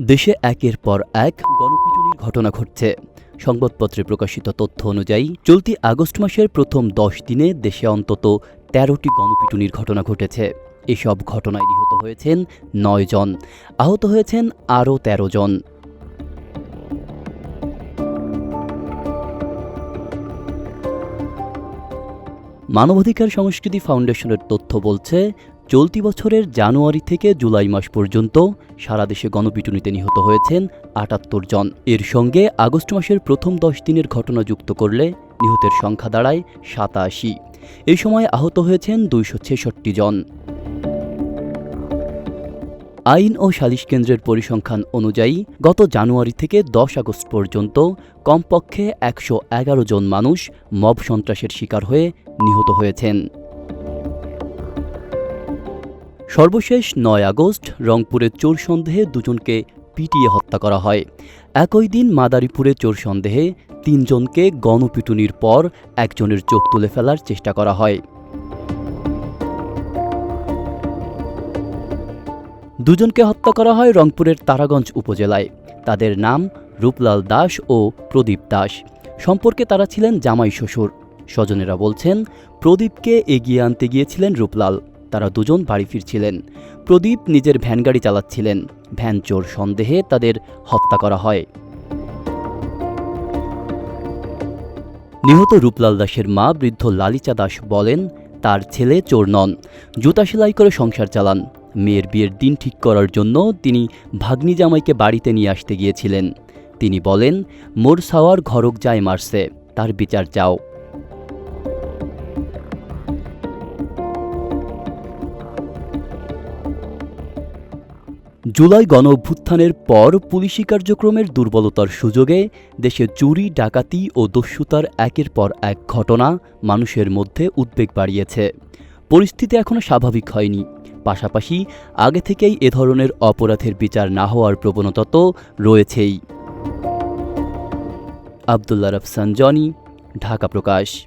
দেশে একের পর এক গণপিটুনির ঘটনা ঘটছে। সংবাদপত্রে প্রকাশিত তথ্য অনুযায়ী, চলতি আগস্ট মাসের প্রথম দশ দিনে দেশে অন্তত তেরোটি গণপিটুনির ঘটনা ঘটেছে। এসব ঘটনায় নিহত হয়েছেন নয় জন। আহত হয়েছেন আরও তেরো জন। মানবাধিকার সংস্কৃতি ফাউন্ডেশনের তথ্য বলছে চলতি বছরের জানুয়ারি থেকে জুলাই মাস পর্যন্ত সারা দেশে গণপিটুনিতে নিহত হয়েছেন আটাত্তর জন। এর সঙ্গে আগস্ট মাসের প্রথম দশ দিনের ঘটনা যুক্ত করলে নিহতের সংখ্যা দাঁড়ায় সাতাশি। এই সময় আহত হয়েছেন দুইশো ছেষট্টি জন। আইন ও সালিশ কেন্দ্রের পরিসংখ্যান অনুযায়ী গত জানুয়ারি থেকে দশ আগস্ট পর্যন্ত কমপক্ষে একশো এগারো জন মানুষ মব সন্ত্রাসের শিকার হয়ে নিহত হয়েছেন। সর্বশেষ নয় আগস্ট রংপুরের চোর সন্দেহে দুজনকে পিটিয়ে হত্যা করা হয়। একই দিন মাদারীপুরে চোর সন্দেহে তিনজনকে গণপিটুনির পর একজনের চোখ তুলে ফেলার চেষ্টা করা হয়। দুজনকে হত্যা করা হয় রংপুরের তারাগঞ্জ উপজেলায়। তাদের নাম রূপলাল দাস ও প্রদীপ দাস। সম্পর্কে তারা ছিলেন জামাই শ্বশুর। স্বজনেরা বলছেন, প্রদীপকে এগিয়ে আনতে গিয়েছিলেন রূপলাল। তারা দুজন বাড়ি ফিরছিলেন। প্রদীপ নিজের ভ্যান গাড়ি চালাচ্ছিলেন। ভ্যান চোর সন্দেহে তাদের হত্যা করা হয়। নিহত রূপলাল দাসের মা বৃদ্ধ লালিচা দাস বলেন, তার ছেলে চোর নন, জুতা সেলাই করে সংসার চালান। মেয়ের বিয়ের দিন ঠিক করার জন্য তিনি ভাগ্নি জামাইকে বাড়িতে নিয়ে আসতে গিয়েছিলেন। তিনি বলেন, মোর সাওয়ার ঘরক যায় মারছে, তার বিচার চাও। জুলাই গণ অভ্যুত্থানের পর পুলিশি কার্যক্রমের দুর্বলতার সুযোগে দেশে চুরি, ডাকাতি ও দস্যুতার একের পর এক ঘটনা মানুষের মধ্যে উদ্বেগ বাড়িয়েছে। পরিস্থিতি এখনও স্বাভাবিক হয়নি। পাশাপাশি আগে থেকেই এ ধরনের অপরাধের বিচার না হওয়ার প্রবণতা তো রয়েছেই। আবদুল্লা রফসান, জনি, ঢাকা প্রকাশ।